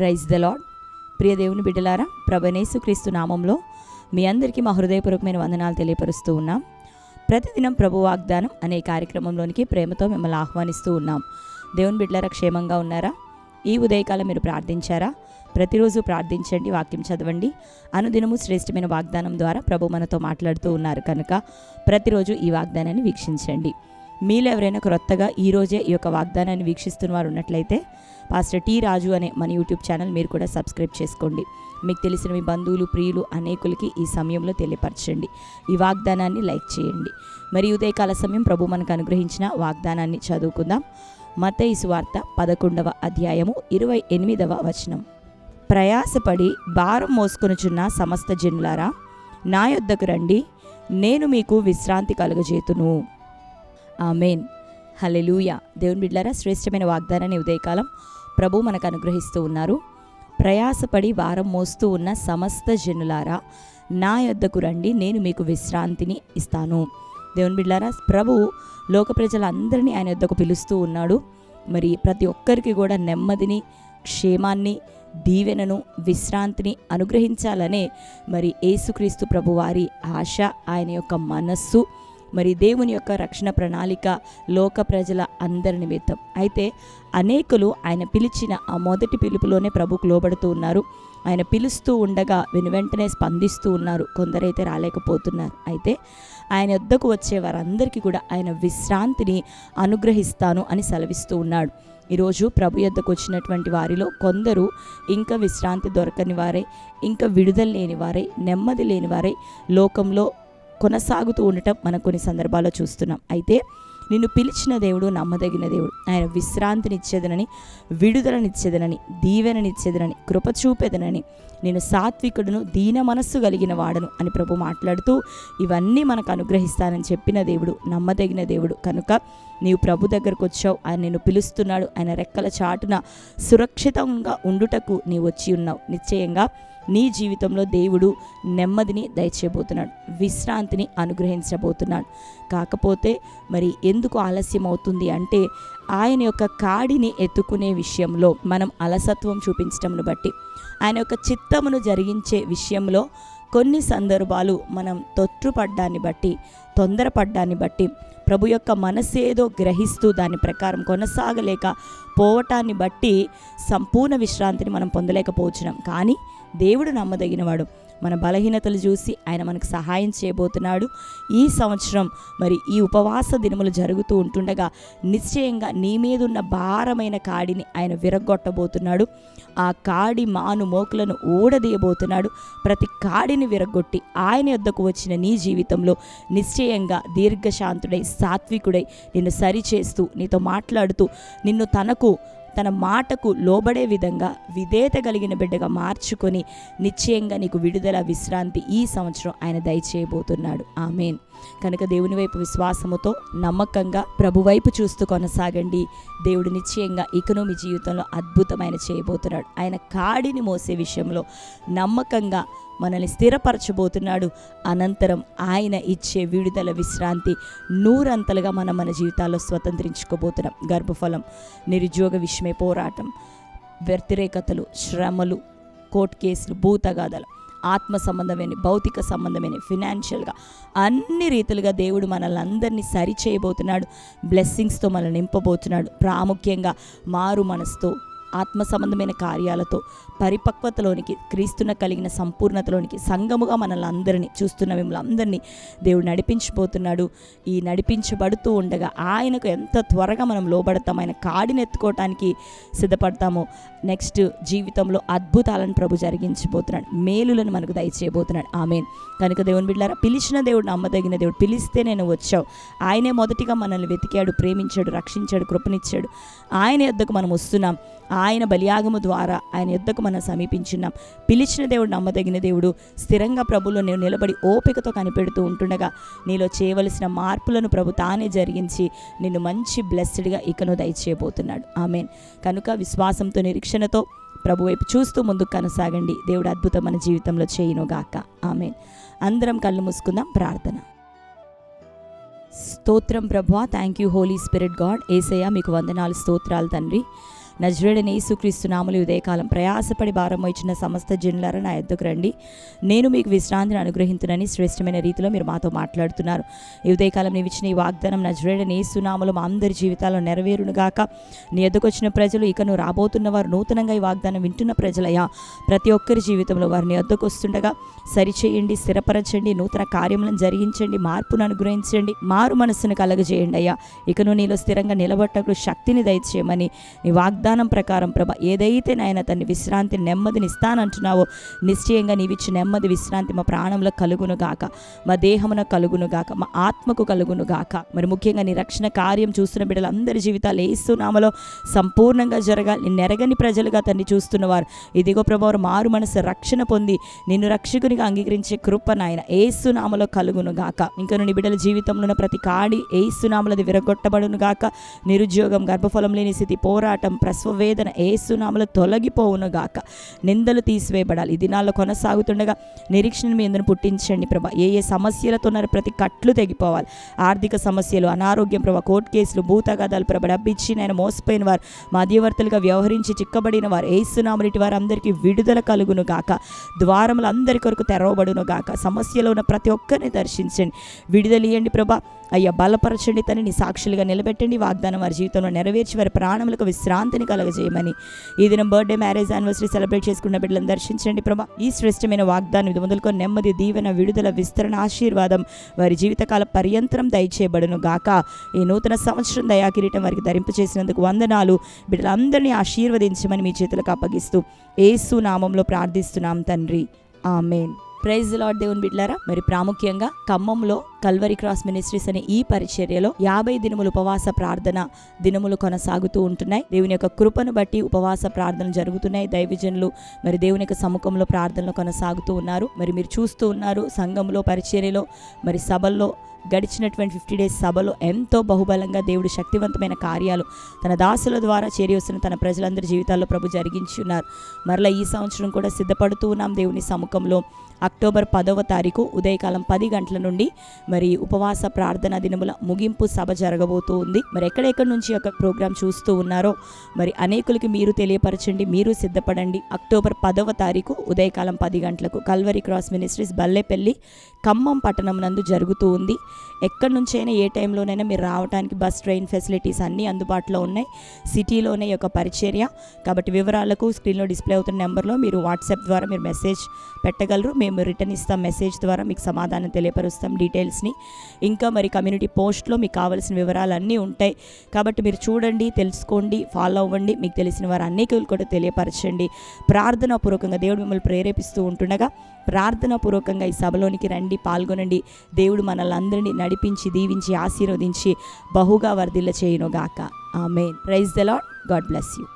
Praise the lord ప్రియ దేవుని బిడ్డలారా ప్రభనేసు క్రీస్తు నామంలో మీ అందరికీ మా హృదయపూర్వకమైన వందనాలు తెలియపరుస్తూ ఉన్నాం. ప్రతిదినం ప్రభు వాగ్దానం అనే కార్యక్రమంలోనికి ప్రేమతో మిమ్మల్ని ఆహ్వానిస్తూ ఉన్నాం. దేవుని బిడ్డలారా క్షేమంగా ఉన్నారా? ఈ ఉదయకాలం మీరు ప్రార్థించారా? ప్రతిరోజు ప్రార్థించండి వాక్యం చదవండి. అనుదినము శ్రేష్టమైన వాగ్దానం ద్వారా ప్రభు మనతో మాట్లాడుతూ ఉన్నారు కనుక ప్రతిరోజు ఈ వాగ్దానాన్ని వీక్షించండి. మీలో ఎవరైనా క్రొత్తగా ఈరోజే ఈ యొక్క వాగ్దానాన్ని వీక్షిస్తున్న వారు ఉన్నట్లయితే పాస్టర్ టీ రాజు అనే మన యూట్యూబ్ ఛానల్ మీరు కూడా సబ్స్క్రైబ్ చేసుకోండి. మీకు తెలిసిన మీ బంధువులు ప్రియులు అనేకులకి ఈ సమయంలో తెలియపరచండి. ఈ వాగ్దానాన్ని లైక్ చేయండి. మరి ఉదయకాల సమయం ప్రభు మనకు అనుగ్రహించిన వాగ్దానాన్ని చదువుకుందాం. మతయి సువార్త పదకొండవ అధ్యాయము ఇరవై ఎనిమిదవ వచనం. ప్రయాసపడి భారం మోసుకొనుచున్న సమస్త జనులారా నా యొద్దకు రండి. నేను మీకు విశ్రాంతి కలుగజేతును. ఆమెన్. హలెలూయ దేవుని బిడ్లారా శ్రేష్టమైన వాగ్దానాన్ని ఉదయకాలం ప్రభు మనకు అనుగ్రహిస్తూ ఉన్నారు. ప్రయాసపడి వారం మోస్తూ ఉన్న సమస్త జనులారా నా యొద్దకు రండి నేను మీకు విశ్రాంతిని ఇస్తాను. దేవుని బిడ్లారా ప్రభు లోక ప్రజలందరినీ ఆయన యొద్దకు పిలుస్తూ ఉన్నాడు. మరి ప్రతి ఒక్కరికి కూడా నెమ్మదిని క్షేమాన్ని దీవెనను విశ్రాంతిని అనుగ్రహించాలనే మరి యేసుక్రీస్తు ప్రభువారి ఆశ ఆయన యొక్క మనస్సు మరి దేవుని యొక్క రక్షణ ప్రణాళిక లోక ప్రజల అందరి నిమిత్తం. అయితే అనేకులు ఆయన పిలిచిన ఆ మొదటి పిలుపులోనే ప్రభుకు లోబడుతూ ఉన్నారు. ఆయన పిలుస్తూ ఉండగా వెను వెంటనే స్పందిస్తూ ఉన్నారు. కొందరైతే రాలేకపోతున్నారు. అయితే ఆయన వద్దకు వచ్చే వారందరికీ కూడా ఆయన విశ్రాంతిని అనుగ్రహిస్తాను అని సెలవిస్తూ ఉన్నాడు. ఈరోజు ప్రభు యొద్దకు వచ్చినటువంటి వారిలో కొందరు ఇంకా విశ్రాంతి దొరకని వారే ఇంకా విడుదల లేని వారే నెమ్మది లేని వారే లోకంలో కొనసాగుతూ ఉండటం మనం కొన్ని సందర్భాల్లో చూస్తున్నాం. అయితే నిన్ను పిలిచిన దేవుడు నమ్మదగిన దేవుడు ఆయన విశ్రాంతినిచ్చేదనని విడుదలనిచ్చేదనని దీవెననిచ్చేదనని కృప చూపేదనని నేను సాత్వికుడును దీన మనస్సు కలిగిన వాడను అని ప్రభు మాట్లాడుతూ ఇవన్నీ మనకు అనుగ్రహిస్తానని చెప్పిన దేవుడు నమ్మదగిన దేవుడు. కనుక నీవు ప్రభు దగ్గరకు వచ్చావు ఆయన నిన్ను పిలుస్తున్నాడు ఆయన రెక్కల చాటున సురక్షితంగా ఉండుటకు నీవు వచ్చి ఉన్నావు. నిశ్చయంగా నీ జీవితంలో దేవుడు నెమ్మదిని దయచేయబోతున్నాడు విశ్రాంతిని అనుగ్రహించబోతున్నాడు. కాకపోతే మరి ఎందుకు ఆలస్యం అవుతుంది అంటే ఆయన యొక్క కాడిని ఎత్తుకునే విషయంలో మనం అలసత్వం చూపించటంను బట్టి ఆయన యొక్క చిత్తమును జరిగించే విషయంలో కొన్ని సందర్భాలు మనం తొట్టుపడ్డాన్ని బట్టి తొందరపడ్డాన్ని బట్టి ప్రభు యొక్క మనసేదో గ్రహిస్తూ దాని ప్రకారం కొనసాగలేక పోవటాన్ని బట్టి సంపూర్ణ విశ్రాంతిని మనం పొందలేకపోతున్నాం కానీ దేవుడు నమ్మదగినవాడు. మన బలహీనతలు చూసి ఆయన మనకు సహాయం చేయబోతున్నాడు. ఈ సంవత్సరం మరి ఈ ఉపవాస దినములు జరుగుతూ ఉంటుండగా నిశ్చయంగా నీ మీద ఉన్న భారమైన కాడిని ఆయన విరగొట్టబోతున్నాడు ఆ కాడి మాను మోకులను ఊడదీయబోతున్నాడు. ప్రతి కాడిని విరగొట్టి ఆయన యొద్దకు వచ్చిన నీ జీవితంలో నిశ్చయంగా దీర్ఘశాంతుడై సాత్వికుడై నిన్ను సరిచేస్తూ నీతో మాట్లాడుతూ నిన్ను తనకు తన మాటకు లోబడే విధంగా విధేయత కలిగిన బిడ్డగా మార్చుకొని నిశ్చయంగా నీకు విడుదల విశ్రాంతి ఈ సంవత్సరం ఆయన దయచేయబోతున్నాడు. ఆమెన్. కనుక దేవుని వైపు విశ్వాసముతో నమ్మకంగా ప్రభు వైపు చూస్తూ కొనసాగండి. దేవుడు నిశ్చయంగా ఇకను మీ జీవితంలో అద్భుతమైన చేయబోతున్నాడు. ఆయన కాడిని మోసే విషయంలో నమ్మకంగా మనల్ని స్థిరపరచబోతున్నాడు. అనంతరం ఆయన ఇచ్చే విడుదల విశ్రాంతి నూరంతలుగా మనం మన జీవితాల్లో స్వతంత్రించుకోబోతున్నాం. గర్భఫలం నిరుద్యోగ విషయమే పోరాటం వ్యతిరేకతలు శ్రమలు కోర్టు కేసులు భూతగాథలు ఆత్మ సంబంధమైన భౌతిక సంబంధమైన ఫినాన్షియల్గా అన్ని రీతిలుగా దేవుడు మనల్ని అందరినీ సరి చేయబోతున్నాడు. బ్లెస్సింగ్స్తో మనల్ని నింపబోతున్నాడు. ప్రాముఖ్యంగా మారు మనసుతో ఆత్మ సంబంధమైన కార్యాలతో పరిపక్వతలోనికి క్రీస్తున కలిగిన సంపూర్ణతలోనికి సంఘముగా మనల్ని అందరినీ చూస్తున్న మిమ్మల్ని అందరినీ దేవుడు నడిపించబోతున్నాడు ఈ నడిపించబడుతూ ఉండగా ఆయనకు ఎంత త్వరగా మనం లోబడతాం ఆయన కాడిని ఎత్తుకోవటానికి సిద్ధపడతామో నెక్స్ట్ జీవితంలో అద్భుతాలను ప్రభు జరిగించబోతున్నాడు. మేలులను మనకు దయచేయబోతున్నాడు. ఆమెన్. కనుక దేవుని బిడ్డారా పిలిచిన దేవుడు నమ్మదగిన దేవుడు పిలిస్తే నేను వచ్చావు. ఆయనే మొదటిగా మనల్ని వెతికాడు ప్రేమించాడు రక్షించాడు కృపనిచ్చాడు. ఆయన యొద్దకు మనం వస్తున్నాం. ఆయన బలియాగము ద్వారా ఆయన యుద్ధకు మనం సమీపించున్నాం. పిలిచిన దేవుడు నమ్మదగిన దేవుడు స్థిరంగా ప్రభులో నేను నిలబడి ఓపికతో కనిపెడుతూ ఉంటుండగా నీలో చేయవలసిన మార్పులను ప్రభు తానే జరిగించి నిన్ను మంచి బ్లెస్డ్గా ఇకను దయచేయబోతున్నాడు. ఆమెన్. కనుక విశ్వాసంతో నిరీక్షణతో ప్రభు వైపు చూస్తూ ముందుకు కొనసాగండి. దేవుడు అద్భుతం మన జీవితంలో చేయనుగాక ఆమెన్. అందరం కళ్ళు మూసుకుందాం ప్రార్థన. స్తోత్రం ప్రభా thank you holy spirit God Yesayya మీకు వందనాలు స్తోత్రాలు తండ్రి. నజరేడని యేసుక్రీస్తు నామలు ఉదయకాలం ప్రయాసపడి భారం ఇచ్చిన సమస్త జనులారా నా ఎద్దుకు రండి. నేను మీకు విశ్రాంతిని అనుగ్రహించునని శ్రేష్టమైన రీతిలో మీరు మాతో మాట్లాడుతున్నారు. ఈ ఉదయకాలం నీవు ఇచ్చిన ఈ వాగ్దానం నజరేడని యేసునాములు మా అందరి జీవితాల్లో నెరవేరునుగాక నీ ఎద్దుకు వచ్చిన ప్రజలు ఇకను రాబోతున్న వారు నూతనంగా ఈ వాగ్దానం వింటున్న ప్రజలయ్యా. ప్రతి ఒక్కరి జీవితంలో వారిని ఎద్దుకు వస్తుండగా సరిచేయండి స్థిరపరచండి నూతన కార్యములను జరిగించండి మార్పును అనుగ్రహించండి మారు మనస్సును కలగజేయండి అయ్యా. ఇకను నీలో స్థిరంగా నిలబట్టకు శక్తిని దయచేయమని నీ వాగ్దానం ప్రకారం ప్రభ ఏదైతే నాయన తన్ని విశ్రాంతి నెమ్మదిని ఇస్తానంటున్నావో నిశ్చయంగా నీవిచ్చి నెమ్మది విశ్రాంతి మా ప్రాణంలో కలుగును గాక మా దేహమున కలుగును గాక మా ఆత్మకు కలుగును గాక మరి ముఖ్యంగా నీ రక్షణ కార్యం చూస్తున్న బిడ్డలందరి జీవితాలు ఏస్తున్నామలో సంపూర్ణంగా జరగాలి. నెరగని ప్రజలుగా తన్ని చూస్తున్నవారు. ఇదిగో ప్రభావం మారు మనసు రక్షణ పొంది నిన్ను రక్షకునిగా అంగీకరించే కృప నాయన ఏసునామలో కలుగును గాక ఇంకా నీ బిడ్డల జీవితంలో ఉన్న ప్రతి కాడి ఏసునామలది విరగొట్టబడును గాక నిరుద్యోగం గర్భఫలం లేని స్థితి పోరాటం ప్రసవ వేదన ఏసునామలో తొలగిపోవును గాక నిందలు తీసివేయబడాలి. ఈ దినాల్లో కొనసాగుతుండగా నిరీక్షణ మీ ఎందుకు పుట్టించండి ప్రభా. ఏ ఏ సమస్యలతో ఉన్నారు ప్రతి కట్లు తెగిపోవాలి. ఆర్థిక సమస్యలు అనారోగ్యం ప్రభా కోర్టు కేసులు భూతగాదాలు ప్రభ డబ్బిచ్చి నేను మోసపోయిన వారు మధ్యవర్తులుగా వ్యవహరించి చిక్కబడిన వారు ఏసునామలిటి వారు అందరికీ విడుదల కలుగును గాక ద్వారములు అందరి కొరకు తెరవబడును గాక సమస్యలో ఉన్న ప్రతి ఒక్కరిని దర్శించండి. విడుదలియండి ప్రభా. అయ్యా బలపరచండి తనని సాక్షులుగా నిలబెట్టండి. వాగ్దానం వారి జీవితంలో నెరవేర్చి వారి ప్రాణములకు విశ్రాంతిని కలగజేయమని. ఈ దినం బర్త్డే మ్యారేజ్ యానివర్సరీ సెలబ్రేట్ చేసుకున్న బిడ్డలను దర్శించండి ప్రభా. ఈ శ్రేష్టమైన వాగ్దానం ఇది మొదలుకొని నెమ్మది దీవెన విడుదల విస్తరణ ఆశీర్వాదం వారి జీవితకాల పర్యంతరం దయచేయబడును గాక. ఈ నూతన సంవత్సరం దయాకిరీటం వారికి ధరింపు చేసినందుకు వందనాలు. బిడ్డలందరినీ ఆశీర్వదించమని మీ చేతులకు అప్పగిస్తూ ఏసు నామంలో ప్రార్థిస్తున్నాం తండ్రి. ఆమెన్. ప్రైజ్ లార్డ్ దేవుని బిడ్లారా మరి ప్రాముఖ్యంగా ఖమ్మంలో కల్వరి క్రాస్ మినిస్ట్రీస్ అనే ఈ పరిచర్యలో యాభై దినములు ఉపవాస ప్రార్థన దినములు కొనసాగుతూ ఉంటున్నాయి. దేవుని యొక్క కృపను బట్టి ఉపవాస ప్రార్థనలు జరుగుతున్నాయి. దైవజనులు మరి దేవుని యొక్క సముఖంలో ప్రార్థనలు కొనసాగుతూ ఉన్నారు. మరి మీరు చూస్తూ ఉన్నారు సంఘంలో పరిచర్యలో మరి సభల్లో గడిచినటువంటి ఫిఫ్టీ డేస్ సభలో ఎంతో బహుబలంగా దేవుడు శక్తివంతమైన కార్యాలు తన దాసుల ద్వారా చేరి వస్తున్న తన ప్రజలందరి జీవితాల్లో ప్రభు జరిగించి ఉన్నారు. మరలా ఈ సంవత్సరం కూడా సిద్ధపడుతూ ఉన్నాం దేవుని సముఖంలో. అక్టోబర్ పదవ తారీఖు ఉదయకాలం పది గంటల నుండి మరి ఉపవాస ప్రార్థన దినముల ముగింపు సభ జరగబోతూ ఉంది. మరి ఎక్కడెక్కడి నుంచి ఒక ప్రోగ్రాం చూస్తూ ఉన్నారో మరి అనేకులకి మీరు తెలియపరచండి మీరు సిద్ధపడండి. అక్టోబర్ పదవ తారీఖు ఉదయకాలం పది గంటలకు Calvary cross ministries Ballepalli Khammam పట్టణం నందు జరుగుతూ ఉంది. ఎక్కడి నుంచైనా ఏ టైంలోనైనా మీరు రావడానికి బస్ ట్రైన్ ఫెసిలిటీస్ అన్నీ అందుబాటులో ఉన్నాయి. సిటీలోనే ఈ యొక్క పరిచర్య. కాబట్టి వివరాలకు స్క్రీన్లో డిస్ప్లే అవుతున్న నెంబర్లో మీరు వాట్సాప్ ద్వారా మీరు మెసేజ్ పెట్టగలరు. మేము రిటర్న్ ఇస్తాం మెసేజ్ ద్వారా మీకు సమాధానం తెలియపరుస్తాం డీటెయిల్స్ని. ఇంకా మరి కమ్యూనిటీ పోస్ట్లో మీకు కావాల్సిన వివరాలు అన్నీ ఉంటాయి. కాబట్టి మీరు చూడండి తెలుసుకోండి ఫాలో అవ్వండి. మీకు తెలిసిన వారు అన్నీ కూడా తెలియపరచండి. ప్రార్థనాపూర్వకంగా దేవుడు మిమ్మల్ని ప్రేరేపిస్తూ ఉంటుండగా ప్రార్థనాపూర్వకంగా ఈ సభలోనికి రండి పాల్గొనండి. దేవుడు మనల్ని అందరినీ నడిపించి దీవించి ఆశీర్వదించి బహుగా వర్ధిల్ల చేయునుగాక ఆమె praise the lord God bless you.